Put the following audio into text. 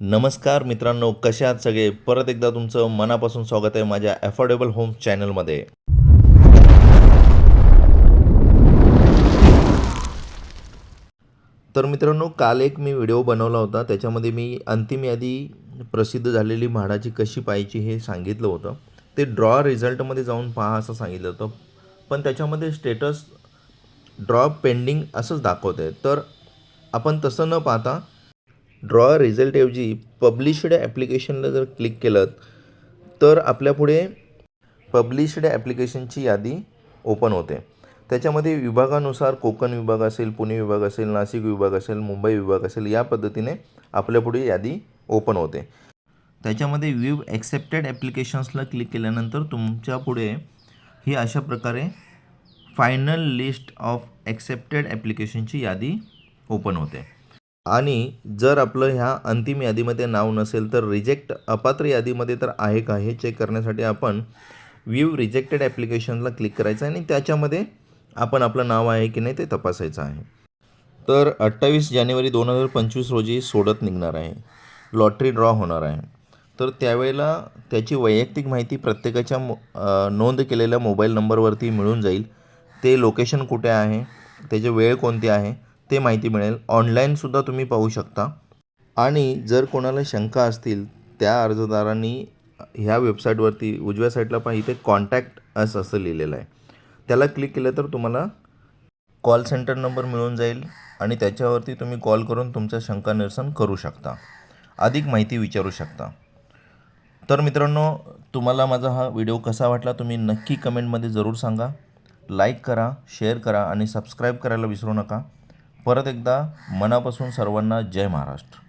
नमस्कार मित्रांनो कसे आहात सगळे? परत एकदा तुमचं मनापासून स्वागत आहे माझ्या अफोर्डेबल होम चॅनलमध्ये तर मित्रांनो काल एक मी व्हिडिओ बनवला होता. त्याच्यामध्ये मी अंतिम यादी प्रसिद्ध झालेली म्हाडाची कशी पाहायची हे सांगितलं होतं. ते ड्रॉ रिझल्टमध्ये जाऊन पहा असं सांगितलं होतं. पण त्याच्यामध्ये स्टेटस ड्रॉ पेंडिंग असंच दाखवत आहे तर आपण तसं न पाहता ड्रॉ रिझल्टऐवजी पब्लिश्ड ॲप्लिकेशनला जर क्लिक केलं तर आपल्यापुढे पब्लिशड ॲप्लिकेशनची यादी ओपन होते. त्याच्यामध्ये विभागानुसार कोकण विभाग असेल पुणे विभाग असेल नाशिक विभाग असेल मुंबई विभाग असेल या पद्धतीने आपल्यापुढे यादी ओपन होते. त्याच्यामध्ये व्यू ॲक्सेप्टेड ॲप्लिकेशन्सला क्लिक केल्यानंतर तुमच्यापुढे ही अशा प्रकारे फायनल लिस्ट ऑफ ॲक्सेप्टेड ॲप्लिकेशनची यादी ओपन होते. आणि जर आपलं ह्या अंतिम यादीमध्ये नाव नसेल तर रिजेक्ट अपात्र यादीमध्ये तर आहे का हे चेक करण्यासाठी आपण व्ह्यू रिजेक्टेड ॲप्लिकेशनला क्लिक करायचं आहे आणि त्याच्यामध्ये आपण आपलं नाव आहे की नाही ते तपासायचं आहे. तर अठ्ठावीस जानेवारी दोन हजार पंचवीस रोजी सोडत निघणार आहे. लॉटरी ड्रॉ होणार आहे. तर त्यावेळेला त्याची वैयक्तिक माहिती प्रत्येकाच्या मो नोंद केलेल्या मोबाईल नंबरवरती मिळून जाईल. ते लोकेशन कुठे आहे? त्याची वेळ कोणती आहे? ते माहिती मिळेल. ऑनलाईनसुद्धा तुम्ही पाहू शकता. आणि जर कोणाला शंका असतील त्या अर्जदारांनी ह्या वेबसाईटवरती उजव्या साईडला पण इथे कॉन्टॅक्ट अस असं लिहिलेलं आहे. त्याला क्लिक केलं तर तुम्हाला कॉल सेंटर नंबर मिळून जाईल आणि त्याच्यावरती तुम्ही कॉल करून तुमच्या शंका निरसन करू शकता. अधिक माहिती विचारू शकता. तर मित्रांनो तुम्हाला माझा हा व्हिडिओ कसा वाटला तुम्ही नक्की कमेंटमध्ये जरूर सांगा. लाईक करा शेअर करा आणि सबस्क्राईब करायला विसरू नका. परत एकदा मनापासून सर्वांना जय महाराष्ट्र.